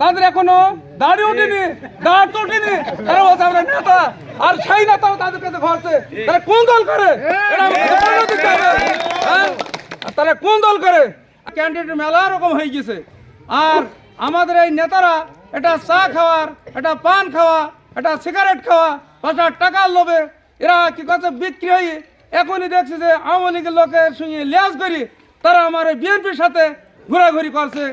তাদের এখনও দাড়ি উঠেনি দাঁড় তো উঠেনি। তারা আমরা নেতা, আর সেই নেতাও তাদের কাছে ঘরছে। তারা কোন দল করে? দিতে। হ্যাঁ? তারা কোন দল করে? ক্যান্ডিডেট মেলা রকম হয়ে গেছে। আর আমাদের এই নেতারা এটা চা খাওয়ার, এটা পান খাওয়া, এটা সিগারেট খাওয়া পাঁচ হাজার টাকার লোভে এরা কি করছে? বিক্রি হয়ে এখনই দেখছি যে আওয়ামী লীগের লোকের সঙ্গে লেজ করি তারা আমার বিএনপির সাথে ঘোরাঘুরি করছে।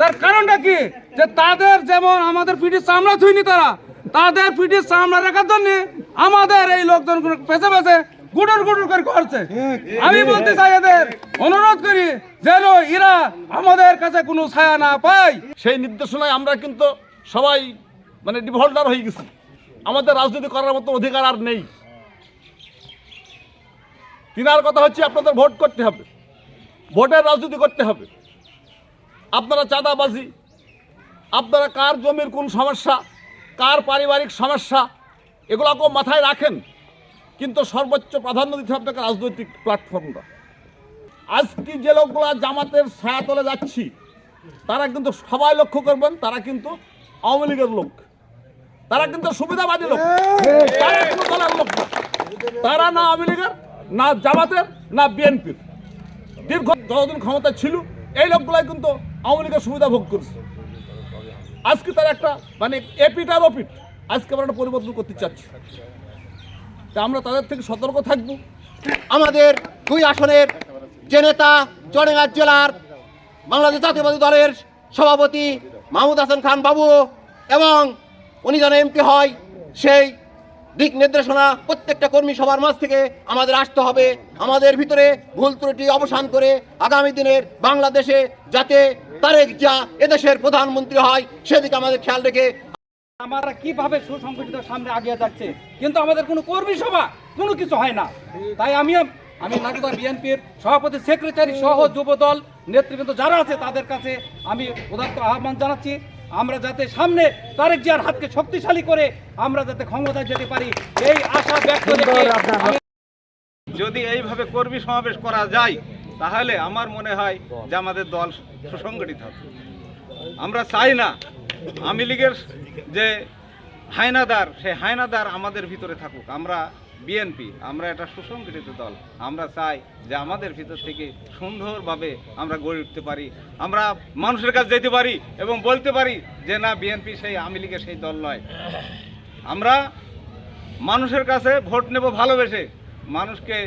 তার কারণটা কি? যে তাদের যেমন আমাদের পিঠির চামড়া থুইনি তারা, তাদের পিঠির চামড়া রাখার জন্য আমাদের এই লোকজন পেছে পেছে গুডুর গুডুর করে করছে আমি বলতে চাই এদের, অনুরোধ করি যেন এরা আমাদের কাছে কোনো ছায়া না পায়। সেই নির্দেশনায় আমরা কিন্তু সবাই মানে ডিফল্টার হয়ে গেছি। আমাদের রাজনীতি করার মতো অধিকার আর নেই। তিনার কথা হচ্ছে আপনাদের ভোট করতে হবে। ভোটের রাজনীতি করতে হবে। আপনারা চাঁদাবাজি, আপনারা কার জমির কোন সমস্যা, কার পারিবারিক সমস্যা, এগুলোকেও মাথায় রাখেন। কিন্তু সর্বোচ্চ প্রাধান্য দিতে হবে আপনাকে রাজনৈতিক প্ল্যাটফর্মটা আজকে যে লোকগুলা জামাতের ছায়াতলে যাচ্ছি, তারা কিন্তু সবাই লক্ষ্য করবেন, তারা কিন্তু আওয়ামী লীগের লোক। তারা কিন্তু সুবিধাবাদী লোক। তারা লোক না। তারা না আওয়ামী লীগের, না জামাতের, না বিএনপির। দীর্ঘ যতদিন ক্ষমতা ছিল, এই লোকগুলাই কিন্তু আওয়ামী লীগের সুবিধা ভোগ করছে। আজকে তার একটা মানে এপিট আর ওপিট আজকে আমরা একটা পরিবর্তন করতে চাচ্ছি। তা আমরা তাদের থেকে সতর্ক থাকব। আমাদের দুই আসনের যে নেতা চড়েঙ্গার জেলার বাংলাদেশ জাতীয়বাদী দলের সভাপতি মাহমুদ হাসান খান বাবু এবং উনি যেন এমপি হয়, সেই দিক নির্দেশনা প্রত্যেকটা কর্মী সবার মাঝ থেকে আমাদের আসতে হবে। আমাদের ভিতরে ভুল ত্রুটি অবসান করে আগামী দিনের বাংলাদেশে যাতে তারেক জিয়া এদেশের প্রধানমন্ত্রী হয় সেদিকে আমাদের খেয়াল রেখে। আমরা কীভাবে সুসংগঠিত সামনে আগিয়ে যাচ্ছে? কিন্তু আমাদের কোনো কর্মী সভা কোনো কিছু হয় না। তাই আমি আমি নাগরিক বিএনপির সভাপতি সেক্রেটারি সহ যুব দল নেতৃবৃন্দ যারা আছে তাদের কাছে আমি উদাত্ত আহ্বান জানাচ্ছি। আমরা যাতে সামনে তারেক জিয়ার হাতকে শক্তিশালী করে আমরা যাতে ক্ষমতায় যেতে পারি এই আশা ব্যক্ত রেখে যদি এইভাবে কর্মী সমাবেশ করা যায় তাহলে আমার মনে হয় যে আমাদের দল সুসংগঠিত হবে। আমরা চাই না আওয়ামী লীগের যে হায়নাদার, সেই হায়নাদার আমাদের ভিতরে থাকুক। আমরা বিএনপি, আমরা এটা সুসংগঠিত দল। আমরা চাই যে আমাদের ভিতর থেকে সুন্দরভাবে আমরা গড়ে উঠতে পারি। আমরা মানুষের কাছে যেতে পারি এবং বলতে পারি যে না, বিএনপি সেই, আওয়ামী লীগের সেই দল নয়। আমরা মানুষের কাছে ভোট নেব ভালোবেসে। মানুষকে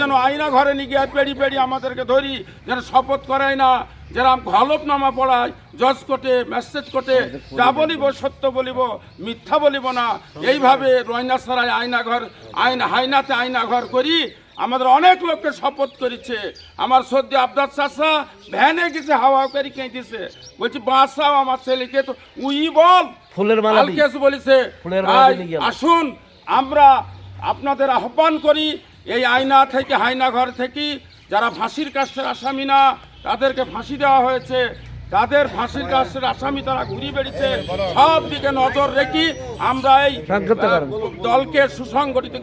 যেন আয়না ঘরে নিয়ে গিয়ে পেড়ি পেড়ি আমাদেরকে ধরি যেন শপথ করায় না যেরকম হলফনামা পড়ায় জজ কোর্টে মেসেজ কোর্টে যা বলিব সত্য বলিব মিথ্যা বলিব না। এইভাবে রয়না সারায় আয়না ঘর আয়না হাইনাতে আয়না ঘর করি আমাদের অনেক লোককে শপথ করেছে। আমার সদ্য আবদার চাষা ভ্যানে গেছে হাওয়া করে কেঁদেছে। বলছি বাঁচাও আমার ছেলেকে তো উই বল। ফুলের মালা বলেছে। আসুন আমরা আপনাদের আহ্বান করি এই আয়না থেকে হায়না ঘর থেকে যারা ফাঁসির কাছের আসামি না তাদেরকে ফাঁসি দেওয়া হয়েছে। তাদের ফাঁসির কাছের আসামি তারা ঘুরে বেড়েছে সব দিকে নজর রেখে আমরা এই দলকে সুসংগঠিত